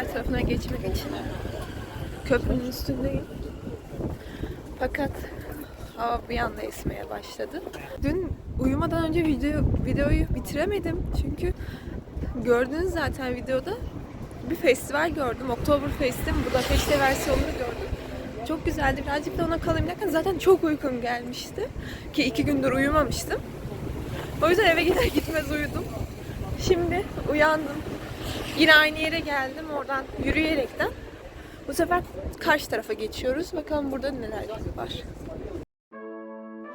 diğer tarafına geçmek için köprünün üstündeyim. Fakat hava bir anda esmeye başladı. Dün uyumadan önce video, videoyu bitiremedim çünkü gördünüz zaten videoda bir festival gördüm. Oktoberfest'in Budapest'te versiyonunu gördüm. Çok güzeldi. Birazcık da ona kalayım derken zaten çok uykum gelmişti. Ki iki gündür uyumamıştım. O yüzden eve gider gitmez uyudum. Şimdi uyandım. Yine aynı yere geldim. Oradan yürüyerekten. Bu sefer karşı tarafa geçiyoruz. Bakalım burada neler var.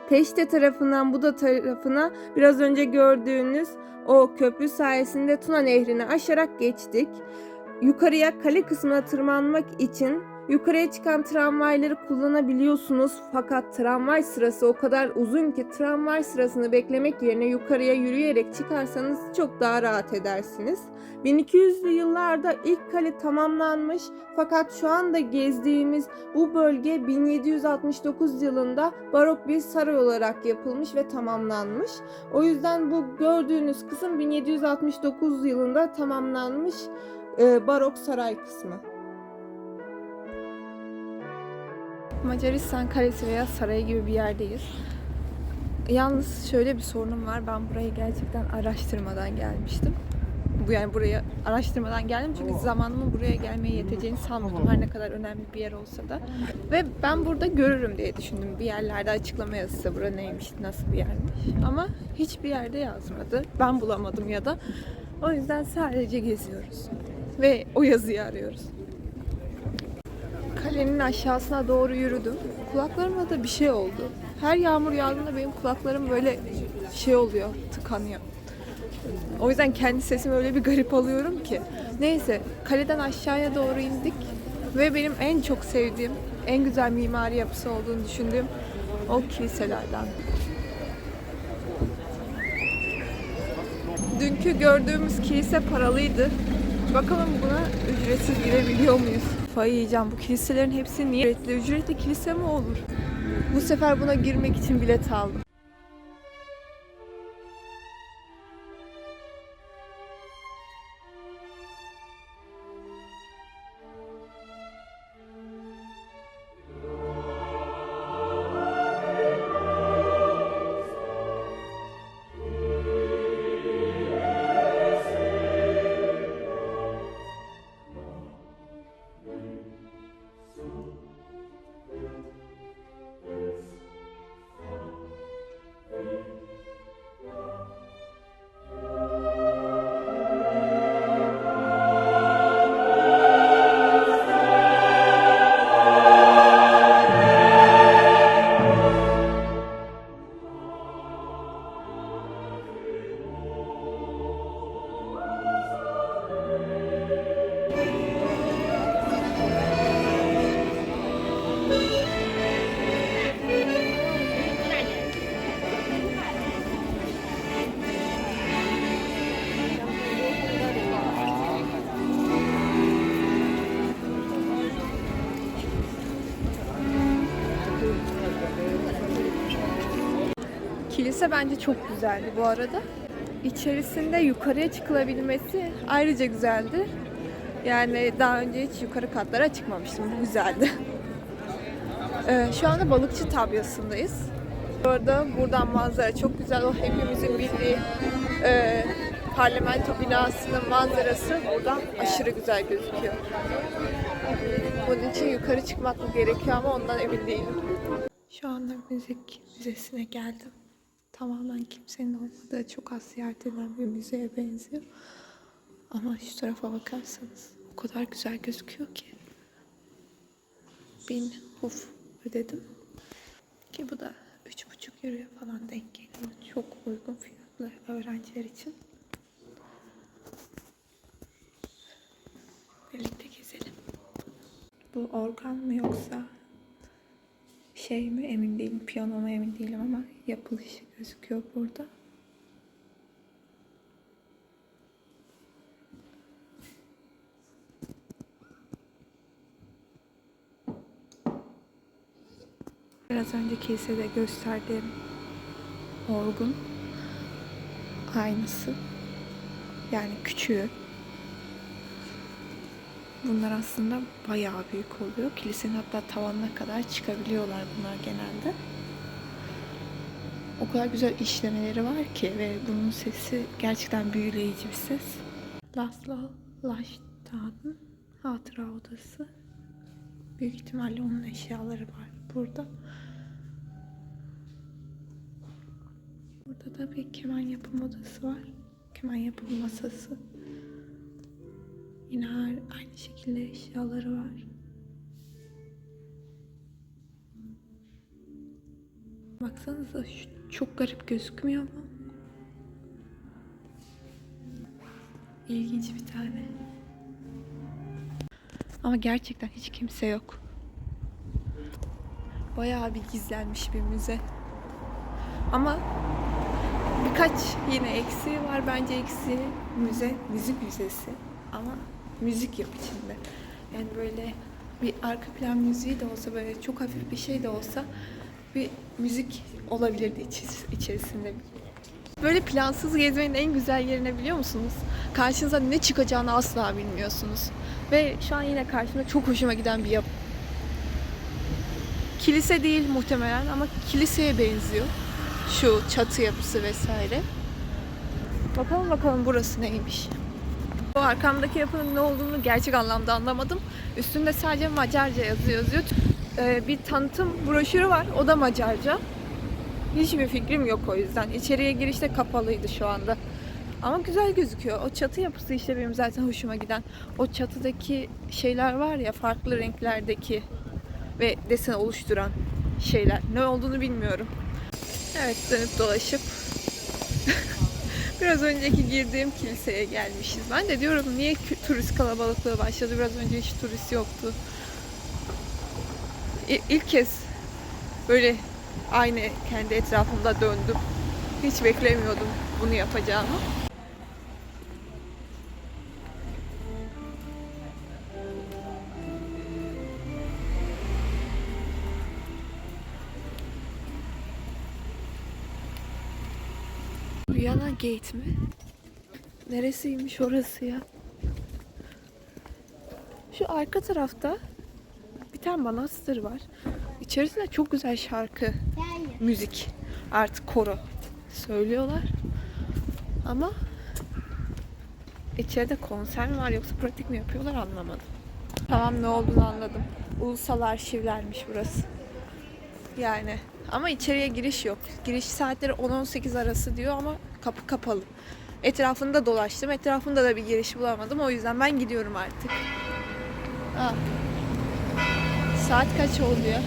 Teşte tarafından Buda tarafına biraz önce gördüğünüz o köprü sayesinde Tuna Nehri'ni aşarak geçtik. Yukarıya kale kısmına tırmanmak için yukarıya çıkan tramvayları kullanabiliyorsunuz. Fakat tramvay sırası o kadar uzun ki tramvay sırasını beklemek yerine yukarıya yürüyerek çıkarsanız çok daha rahat edersiniz. 1200'lü yıllarda ilk kale tamamlanmış fakat şu anda gezdiğimiz bu bölge 1769 yılında barok bir saray olarak yapılmış ve tamamlanmış. O yüzden bu gördüğünüz kısım 1769 yılında tamamlanmış e, barok saray kısmı. Macaristan Kalesi veya sarayı gibi bir yerdeyiz. Yalnız şöyle bir sorunum var. Ben burayı gerçekten araştırmadan gelmiştim. Bu yani buraya araştırmadan geldim çünkü zamanımın buraya gelmeye yeteceğini sanmıyordum her ne kadar önemli bir yer olsa da. Ve ben burada görürüm diye düşündüm. Bir yerlerde açıklama yazısı bura neymiş, nasıl bir yermiş. Ama hiçbir yerde yazmadı. Ben bulamadım ya da. O yüzden sadece geziyoruz. Ve o yazıyı arıyoruz. Kalenin aşağısına doğru yürüdüm. Kulaklarıma da bir şey oldu. Her yağmur yağdığında benim kulaklarım böyle şey oluyor, tıkanıyor. O yüzden kendi sesimi öyle bir garip alıyorum ki. Neyse, kaleden aşağıya doğru indik ve benim en çok sevdiğim, en güzel mimari yapısı olduğunu düşündüğüm o kiliselerden. Dünkü gördüğümüz kilise paralıydı. Bakalım buna ücretsiz girebiliyor muyuz? Kafayı yiyeceğim. Bu kiliselerin hepsi niye ücretli? Ücretli kilise mi olur? Bu sefer buna girmek için bilet aldım. Kilise bence çok güzeldi bu arada. İçerisinde yukarıya çıkılabilmesi ayrıca güzeldi. Yani daha önce hiç yukarı katlara çıkmamıştım. Bu güzeldi. Ee, şu anda balıkçı tabyasındayız. Orada buradan manzara çok güzel. O hepimizin bildiği e, parlamento binasının manzarası buradan aşırı güzel gözüküyor. Bunun için yukarı çıkmak mı gerekiyor ama ondan emin değilim. Şu anda müzik müzesine geldim. Tamamen kimsenin olmadığı çok az ziyaret edilen bir müzeye benziyor. Ama şu tarafa bakarsanız o kadar güzel gözüküyor ki. Bin huf ödedim. Ki bu da üç buçuk euroya falan denk geliyor. Çok uygun fiyatlı öğrenciler için. Birlikte gezelim. Bu organ mı yoksa şey mi emin değilim. Piyano mu emin değilim ama yapılışı gözüküyor burada. Biraz önce kilisede gösterdiğim orgun aynısı. Yani küçüğü. Bunlar aslında bayağı büyük oluyor. Kilisenin hatta tavanına kadar çıkabiliyorlar bunlar genelde. O kadar güzel işlemeleri var ki ve bunun sesi gerçekten büyüleyici bir ses. Laszlo Laştan'ın hatıra odası. Büyük ihtimalle onun eşyaları var burada. Burada da bir keman yapım odası var. Keman yapım masası. Yine her, aynı şekilde eşyaları var. Baksanıza çok garip gözükmüyor mu? İlginç bir tane. Ama gerçekten hiç kimse yok. Bayağı bir gizlenmiş bir müze. Ama birkaç yine eksiği var. Bence eksiği müze, müzik müzesi. Ama müzik yok içinde. Yani böyle bir arka plan müziği de olsa böyle çok hafif bir şey de olsa bir müzik olabilirdi içerisinde. Böyle plansız gezmenin en güzel yerine biliyor musunuz? Karşınıza ne çıkacağını asla bilmiyorsunuz. Ve şu an yine karşımda çok hoşuma giden bir yapı. Kilise değil muhtemelen ama kiliseye benziyor. Şu çatı yapısı vesaire. Bakalım bakalım burası neymiş. Bu arkamdaki yapının ne olduğunu gerçek anlamda anlamadım. Üstünde sadece Macarca yazıyor yazıyor. Ee, bir tanıtım broşürü var. O da Macarca. Hiçbir fikrim yok o yüzden. İçeriye girişte kapalıydı şu anda. Ama güzel gözüküyor. O çatı yapısı işte benim zaten hoşuma giden. O çatıdaki şeyler var ya farklı renklerdeki ve desen oluşturan şeyler. Ne olduğunu bilmiyorum. Evet dönüp dolaşıp biraz önceki girdiğim kiliseye gelmişiz. Ben de diyorum niye turist kalabalıklığı başladı? Biraz önce hiç turist yoktu. İlk kez böyle aynı kendi etrafımda döndüm. Hiç beklemiyordum bunu yapacağımı. Viyana Gate mi? Neresiymiş orası ya? Şu arka tarafta bir tane manastır var. İçerisinde çok güzel şarkı, müzik, artık koro söylüyorlar. Ama içeride konser mi var yoksa pratik mi yapıyorlar anlamadım. Tamam ne olduğunu anladım. Ulusal arşivlermiş burası. Yani ama içeriye giriş yok. Giriş saatleri 10-18 arası diyor ama kapı kapalı. Etrafında dolaştım. Etrafında da bir giriş bulamadım. O yüzden ben gidiyorum artık. Aa. Saat kaç oldu ya?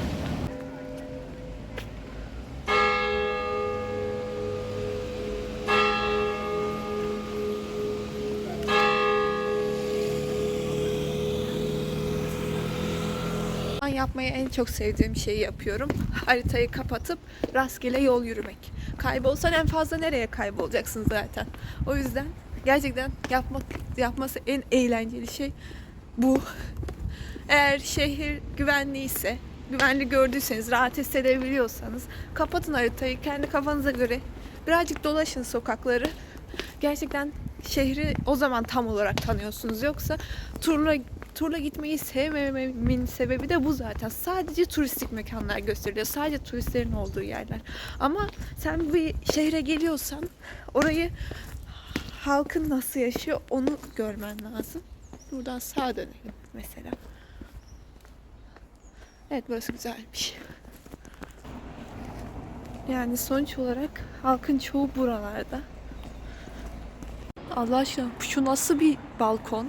Yapmayı en çok sevdiğim şeyi yapıyorum. Haritayı kapatıp rastgele yol yürümek. Kaybolsan en fazla nereye kaybolacaksın zaten. O yüzden gerçekten yapmak yapması en eğlenceli şey bu. Eğer şehir güvenliyse, güvenli gördüyseniz, rahat hissedebiliyorsanız kapatın haritayı kendi kafanıza göre. Birazcık dolaşın sokakları. Gerçekten şehri o zaman tam olarak tanıyorsunuz. Yoksa turla turla gitmeyi sevmememin sebebi de bu zaten. Sadece turistik mekanlar gösteriliyor. Sadece turistlerin olduğu yerler. Ama sen bir şehre geliyorsan orayı halkın nasıl yaşıyor onu görmen lazım. Buradan sağa dönelim mesela. Evet burası güzelmiş. Yani sonuç olarak halkın çoğu buralarda. Allah aşkına şu nasıl bir balkon?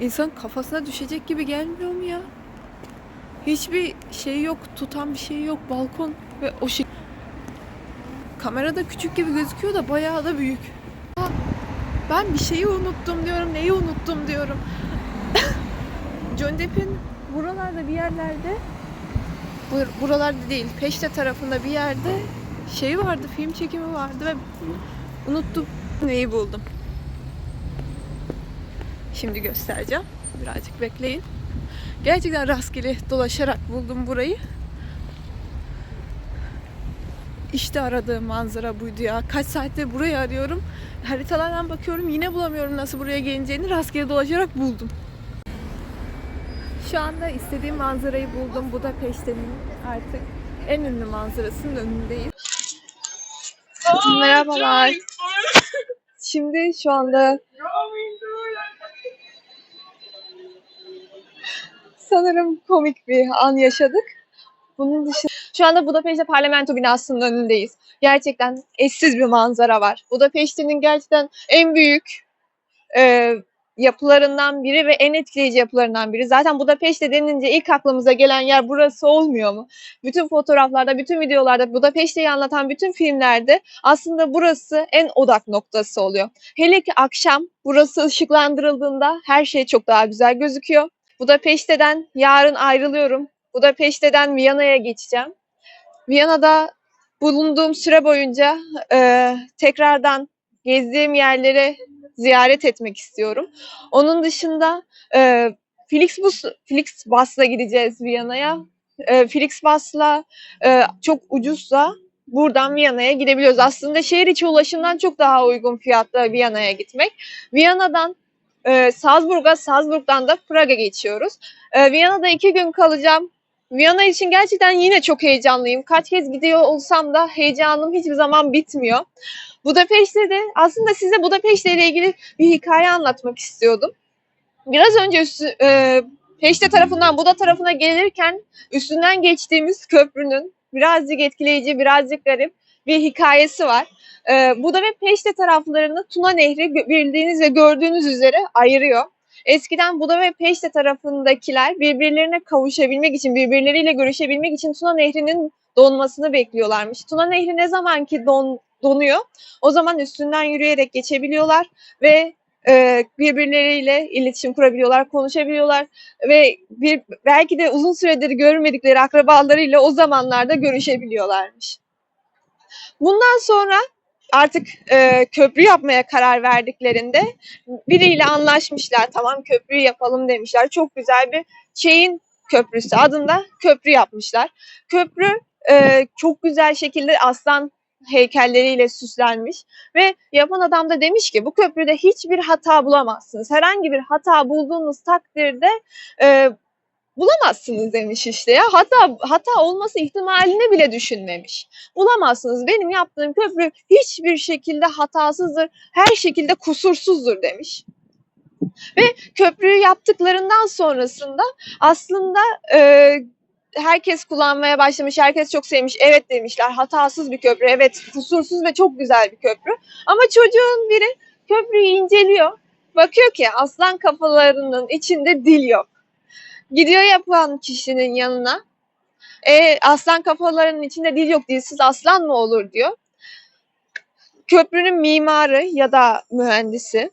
İnsan kafasına düşecek gibi gelmiyor mu ya? Hiçbir şey yok, tutan bir şey yok. Balkon ve o şey. Kamerada küçük gibi gözüküyor da bayağı da büyük. Ben bir şeyi unuttum diyorum, neyi unuttum diyorum. John Depp'in buralarda bir yerlerde bur- buralarda değil, Peşte tarafında bir yerde şey vardı, film çekimi vardı ve unuttum neyi buldum. Şimdi göstereceğim. Birazcık bekleyin. Gerçekten rastgele dolaşarak buldum burayı. İşte aradığım manzara buydu ya. Kaç saattir burayı arıyorum. Haritalardan bakıyorum yine bulamıyorum nasıl buraya geleceğini. Rastgele dolaşarak buldum. Şu anda istediğim manzarayı buldum. Budapeşte'nin artık en ünlü manzarasının önündeyiz. Merhabalar. Şimdi şu anda sanırım komik bir an yaşadık. Bunun dışında şu anda Budapeşte parlamento binasının önündeyiz. Gerçekten eşsiz bir manzara var. Budapeşte'nin gerçekten en büyük e, yapılarından biri ve en etkileyici yapılarından biri. Zaten Budapeşte denince ilk aklımıza gelen yer burası olmuyor mu? Bütün fotoğraflarda, bütün videolarda, Budapeşte'yi anlatan bütün filmlerde aslında burası en odak noktası oluyor. Hele ki akşam burası ışıklandırıldığında her şey çok daha güzel gözüküyor. Budapeşte'den yarın ayrılıyorum. Budapeşte'den Viyana'ya geçeceğim. Viyana'da bulunduğum süre boyunca e, tekrardan gezdiğim yerleri ziyaret etmek istiyorum. Onun dışında e, Flixbus, Flixbus'la gideceğiz Viyana'ya. E, Flixbus'la e, çok ucuzsa buradan Viyana'ya gidebiliyoruz. Aslında şehir içi ulaşımdan çok daha uygun fiyatla Viyana'ya gitmek. Viyana'dan e, Salzburg'a, Salzburg'dan da Prag'a geçiyoruz. E, Viyana'da iki gün kalacağım. Viyana için gerçekten yine çok heyecanlıyım. Kaç kez gidiyor olsam da heyecanım hiçbir zaman bitmiyor. Budapeşte de aslında size Budapeşte ile ilgili bir hikaye anlatmak istiyordum. Biraz önce üstü, e, Peşte tarafından Buda tarafına gelirken üstünden geçtiğimiz köprünün birazcık etkileyici, birazcık garip bir hikayesi var. E, Buda ve Peşte taraflarını Tuna Nehri bildiğiniz ve gördüğünüz üzere ayırıyor. Eskiden Buda ve Peşte tarafındakiler birbirlerine kavuşabilmek için, birbirleriyle görüşebilmek için Tuna Nehri'nin donmasını bekliyorlarmış. Tuna Nehri ne zaman ki don, donuyor, o zaman üstünden yürüyerek geçebiliyorlar ve e, birbirleriyle iletişim kurabiliyorlar, konuşabiliyorlar ve bir belki de uzun süredir görmedikleri akrabalarıyla o zamanlarda görüşebiliyorlarmış. Bundan sonra artık e, köprü yapmaya karar verdiklerinde biriyle anlaşmışlar. Tamam köprüyü yapalım demişler. Çok güzel bir şeyin köprüsü adında köprü yapmışlar. Köprü e, çok güzel şekilde aslan heykelleriyle süslenmiş ve yapan adam da demiş ki bu köprüde hiçbir hata bulamazsınız. Herhangi bir hata bulduğunuz takdirde e, bulamazsınız demiş işte ya. Hata hata olması ihtimalini bile düşünmemiş. Bulamazsınız. Benim yaptığım köprü hiçbir şekilde hatasızdır. Her şekilde kusursuzdur demiş. Ve köprüyü yaptıklarından sonrasında aslında e, herkes kullanmaya başlamış, herkes çok sevmiş. Evet demişler, hatasız bir köprü, evet kusursuz ve çok güzel bir köprü. Ama çocuğun biri köprüyü inceliyor. Bakıyor ki aslan kafalarının içinde dil yok. Gidiyor yapan kişinin yanına. E, aslan kafalarının içinde dil yok, dilsiz aslan mı olur diyor. Köprünün mimarı ya da mühendisi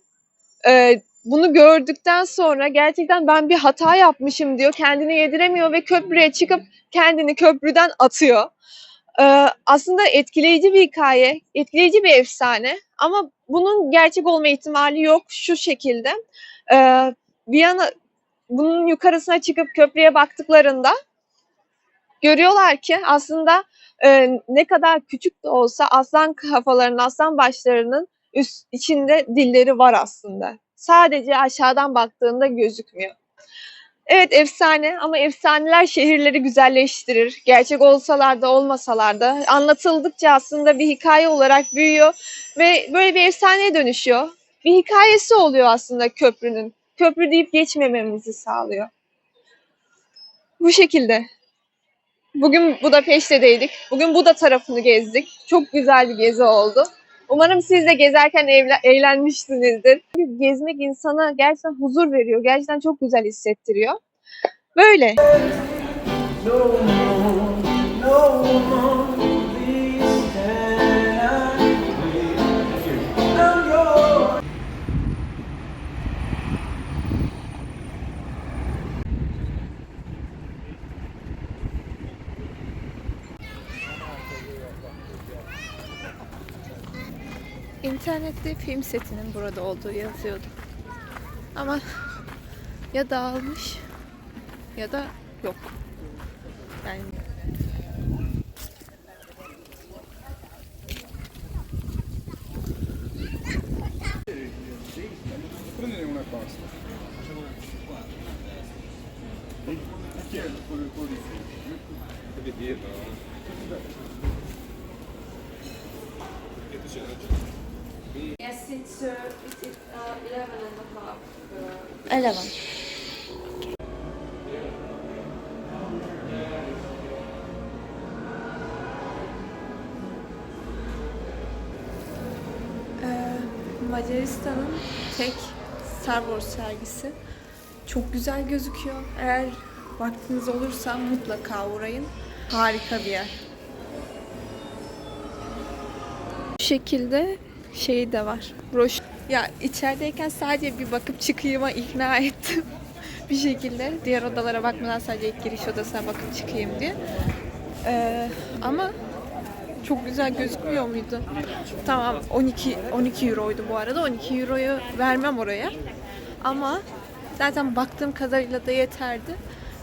e, bunu gördükten sonra gerçekten ben bir hata yapmışım diyor. Kendini yediremiyor ve köprüye çıkıp kendini köprüden atıyor. Ee, aslında etkileyici bir hikaye, etkileyici bir efsane ama bunun gerçek olma ihtimali yok şu şekilde. Ee, Viyana bunun yukarısına çıkıp köprüye baktıklarında görüyorlar ki aslında e, ne kadar küçük de olsa aslan kafalarının, aslan başlarının üst içinde dilleri var aslında. Sadece aşağıdan baktığında gözükmüyor. Evet efsane ama efsaneler şehirleri güzelleştirir. Gerçek olsalar da olmasalar da anlatıldıkça aslında bir hikaye olarak büyüyor ve böyle bir efsaneye dönüşüyor. Bir hikayesi oluyor aslında köprünün. Köprü deyip geçmememizi sağlıyor. Bu şekilde. Bugün Budapeşte'deydik. Bugün Buda tarafını gezdik. Çok güzel bir gezi oldu. Umarım siz de gezerken evle- eğlenmişsinizdir. Gezmek insana gerçekten huzur veriyor. Gerçekten çok güzel hissettiriyor. Böyle. No more, no more İnternette film setinin burada olduğu yazıyordu. Ama ya dağılmış ya da yok. Yani Macaristan'ın tek Star Wars sergisi. Çok güzel gözüküyor. Eğer vaktiniz olursa mutlaka uğrayın. Harika bir yer. Bu şekilde şeyi de var. Broş ya içerideyken sadece bir bakıp çıkayım'a ikna ettim. bir şekilde diğer odalara bakmadan sadece ilk giriş odasına bakıp çıkayım diye. Ee, ama çok güzel gözükmüyor muydu? Tamam 12 12 euroydu bu arada. 12 euroyu vermem oraya. Ama zaten baktığım kadarıyla da yeterdi.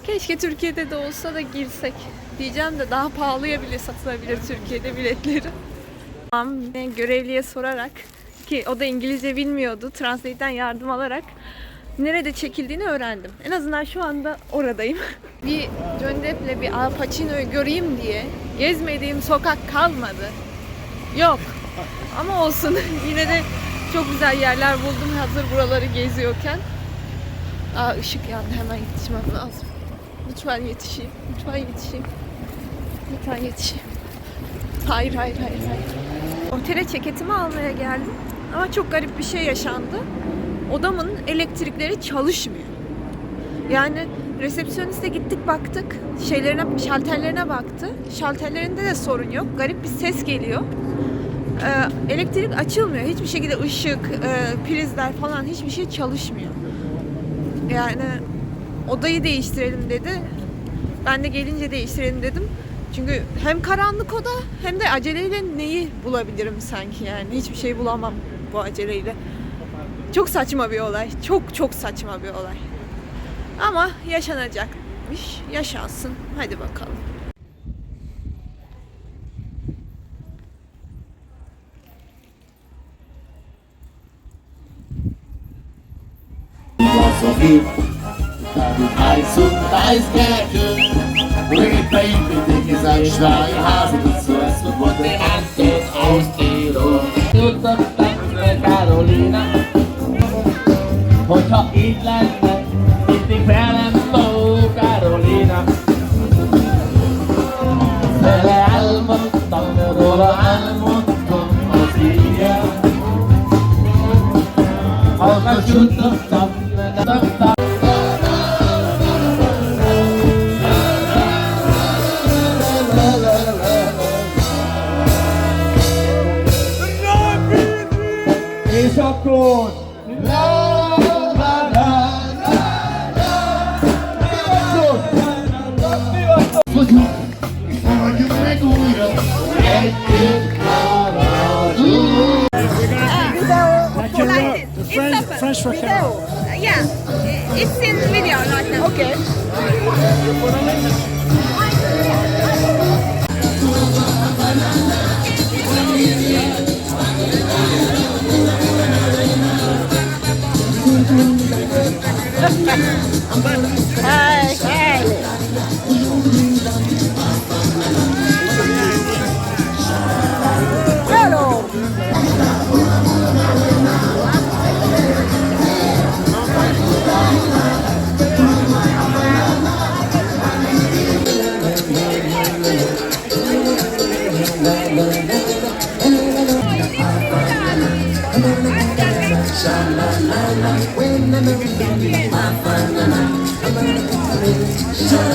Keşke Türkiye'de de olsa da girsek. Diyeceğim de daha pahalıya bile satılabilir Türkiye'de biletleri. Tamam, görevliye sorarak ki o da İngilizce bilmiyordu. Translate'den yardım alarak nerede çekildiğini öğrendim. En azından şu anda oradayım. bir Johnny bir Al Pacino'yu göreyim diye gezmediğim sokak kalmadı. Yok. Ama olsun. Yine de çok güzel yerler buldum hazır buraları geziyorken. Aa ışık yandı. Hemen yetişmem lazım. Lütfen yetişeyim. Lütfen yetişeyim. Lütfen yetişeyim. Hayır, hayır, hayır, hayır. Otele ceketimi almaya geldim. Ama çok garip bir şey yaşandı. Odamın elektrikleri çalışmıyor. Yani resepsiyoniste gittik baktık. Şeylerine, şalterlerine baktı. Şalterlerinde de sorun yok. Garip bir ses geliyor. Ee, elektrik açılmıyor. Hiçbir şekilde ışık, e, prizler falan hiçbir şey çalışmıyor. Yani odayı değiştirelim dedi. Ben de gelince değiştirelim dedim. Çünkü hem karanlık oda hem de aceleyle neyi bulabilirim sanki yani. Hiçbir şey bulamam bu aceleyle. Çok saçma bir olay. Çok çok saçma bir olay. Ama yaşanacakmış. Yaşansın. Hadi bakalım. Carolina Hogyha itt lenne Itt velem szó, Carolina Vele álmodtam, róla álmodtam az éjjel Hallgass, jutottam But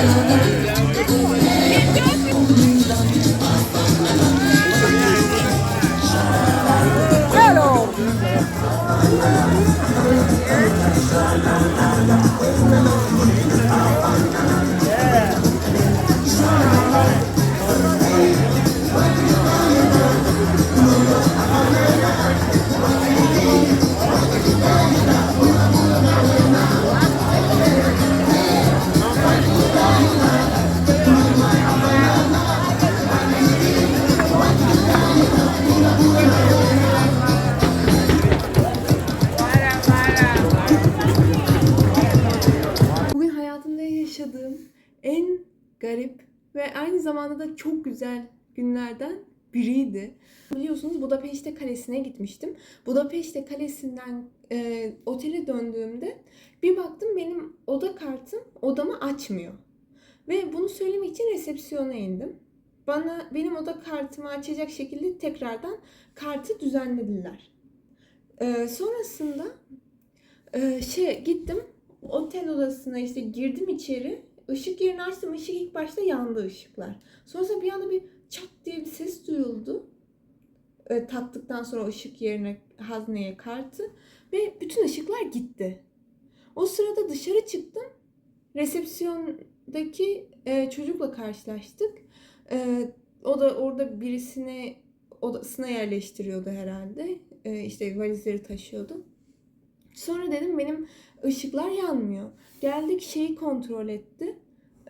Hello. Günlerden biriydi. Biliyorsunuz Budapeşte Kalesi'ne gitmiştim. Budapeşte Kalesi'nden e, otele döndüğümde bir baktım benim oda kartım odamı açmıyor. Ve bunu söylemek için resepsiyona indim. Bana benim oda kartımı açacak şekilde tekrardan kartı düzenlediler. E, sonrasında e, şey gittim otel odasına işte girdim içeri. Işık yerini açtım. Işık ilk başta yandı ışıklar. Sonrasında bir anda bir çat diye bir ses duyuldu. E, taktıktan sonra ışık yerine hazneye kartı ve bütün ışıklar gitti. O sırada dışarı çıktım. Resepsiyondaki e, çocukla karşılaştık. E, o da orada birisini odasına yerleştiriyordu herhalde. E, işte valizleri taşıyordu. Sonra dedim benim ışıklar yanmıyor. Geldik şeyi kontrol etti.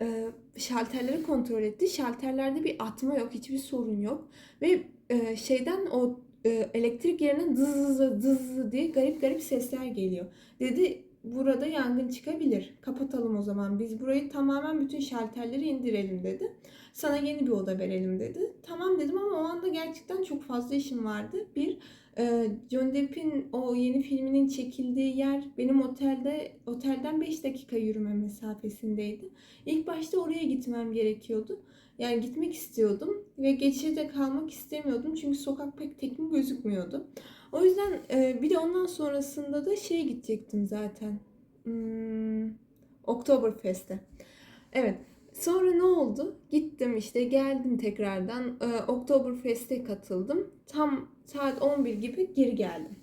E, şalterleri kontrol etti. Şalterlerde bir atma yok, hiçbir sorun yok. Ve e, şeyden o e, elektrik yerinden dız dız dız diye garip garip sesler geliyor. Dedi burada yangın çıkabilir. Kapatalım o zaman. Biz burayı tamamen bütün şalterleri indirelim dedi. Sana yeni bir oda verelim dedi. Tamam dedim ama o anda gerçekten çok fazla işim vardı. Bir, e, John Depp'in o yeni filminin çekildiği yer benim otelde otelden 5 dakika yürüme mesafesindeydi. İlk başta oraya gitmem gerekiyordu. Yani gitmek istiyordum ve gecede kalmak istemiyordum çünkü sokak pek tekin gözükmüyordu. O yüzden e, bir de ondan sonrasında da şeye gidecektim zaten. Hmm, Oktoberfest'e. Evet. Sonra ne oldu? Gittim işte geldim tekrardan. E, Oktoberfest'e katıldım. Tam saat 11 gibi geri geldim.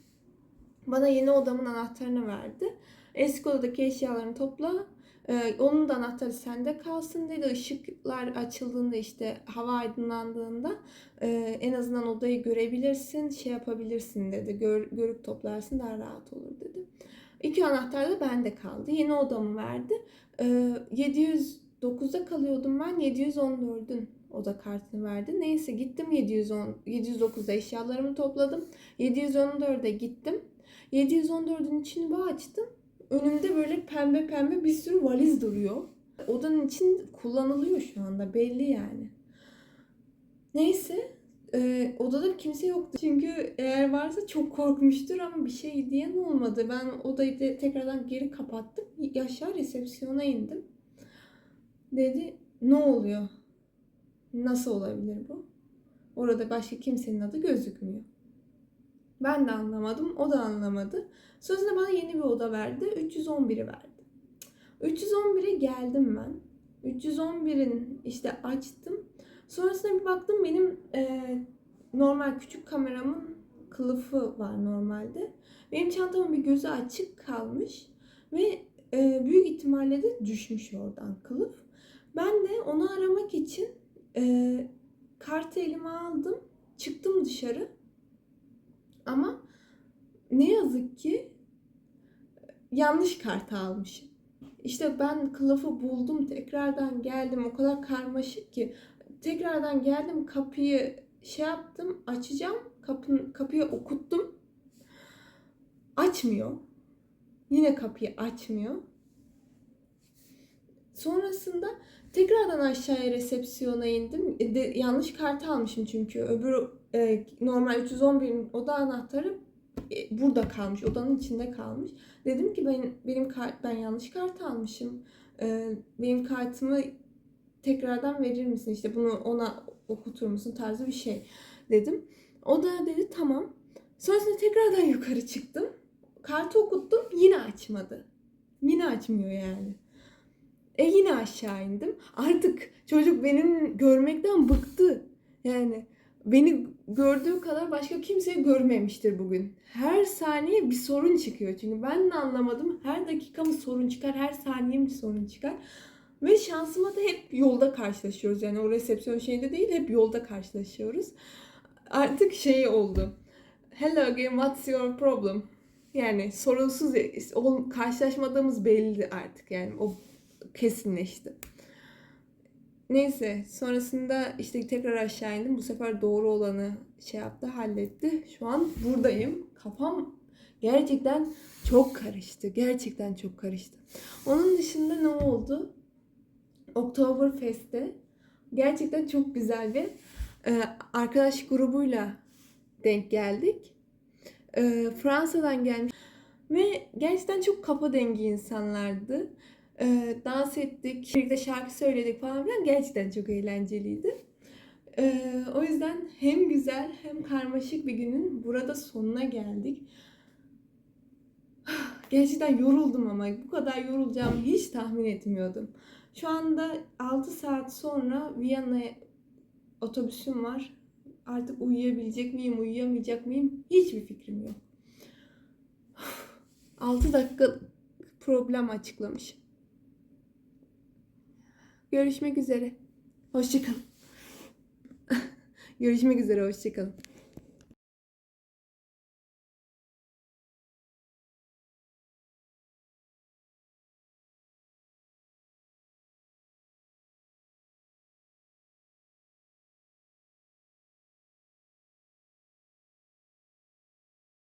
Bana yeni odamın anahtarını verdi. Eski odadaki eşyalarını topla. Ee, onun da anahtarı sende kalsın dedi. Işıklar açıldığında işte hava aydınlandığında e, en azından odayı görebilirsin, şey yapabilirsin dedi. Gör, görüp toplarsın daha rahat olur dedi. İki anahtar da bende kaldı. Yeni odamı verdi. Ee, 709'da kalıyordum ben. 714'ün oda kartını verdi. Neyse gittim 710 709'da eşyalarımı topladım. 714'e gittim. 714'ün içini bir açtım. Önümde böyle pembe pembe bir sürü valiz duruyor. Odanın için kullanılıyor şu anda belli yani. Neyse e, odada kimse yoktu. Çünkü eğer varsa çok korkmuştur ama bir şey diyen olmadı. Ben odayı de tekrardan geri kapattım. Aşağı resepsiyona indim. Dedi ne oluyor? Nasıl olabilir bu? Orada başka kimsenin adı gözükmüyor. Ben de anlamadım, o da anlamadı. Sonrasında bana yeni bir oda verdi. 311'i verdi. 311'e geldim ben. 311'in işte açtım. Sonrasında bir baktım benim e, normal küçük kameramın kılıfı var normalde. Benim çantamın bir gözü açık kalmış ve e, büyük ihtimalle de düşmüş oradan kılıf. Ben de onu aramak için e, kartı elime aldım. Çıktım dışarı. Ama ne yazık ki yanlış kartı almışım. İşte ben kılıfı buldum, tekrardan geldim. O kadar karmaşık ki. Tekrardan geldim, kapıyı şey yaptım, açacağım. Kapın, kapıyı okuttum. Açmıyor. Yine kapıyı açmıyor. Sonrasında tekrardan aşağıya resepsiyona indim. E, de, yanlış kartı almışım çünkü. Öbür e, normal 311'in oda anahtarı e, burada kalmış, odanın içinde kalmış. Dedim ki ben benim kart ben yanlış kart almışım. E, benim kartımı tekrardan verir misin? İşte bunu ona okutur musun tarzı bir şey dedim. O da dedi tamam. Sonrasında tekrardan yukarı çıktım. Kartı okuttum yine açmadı. Yine açmıyor yani. E yine aşağı indim. Artık çocuk benim görmekten bıktı. Yani beni gördüğü kadar başka kimseyi görmemiştir bugün. Her saniye bir sorun çıkıyor. Çünkü ben de anlamadım. Her dakikamız sorun çıkar. Her saniyem bir sorun çıkar. Ve şansıma da hep yolda karşılaşıyoruz. Yani o resepsiyon şeyinde değil hep yolda karşılaşıyoruz. Artık şey oldu. Hello again, what's your problem? Yani sorunsuz karşılaşmadığımız belli artık. Yani o kesinleşti. Neyse sonrasında işte tekrar aşağı indim. Bu sefer doğru olanı şey yaptı, halletti. Şu an buradayım. Kafam gerçekten çok karıştı. Gerçekten çok karıştı. Onun dışında ne oldu? Oktoberfest'te Gerçekten çok güzel bir e, arkadaş grubuyla denk geldik. E, Fransa'dan gelmiş ve gerçekten çok kafa dengi insanlardı. E, dans ettik, birlikte şarkı söyledik falan filan. Gerçekten çok eğlenceliydi. E, o yüzden hem güzel hem karmaşık bir günün burada sonuna geldik. Gerçekten yoruldum ama bu kadar yorulacağımı hiç tahmin etmiyordum. Şu anda 6 saat sonra Viyana'ya otobüsüm var. Artık uyuyabilecek miyim, uyuyamayacak mıyım hiçbir fikrim yok. 6 dakika problem açıklamış. Görüşmek üzere. Hoşçakalın. Görüşmek üzere, hoşçakalın.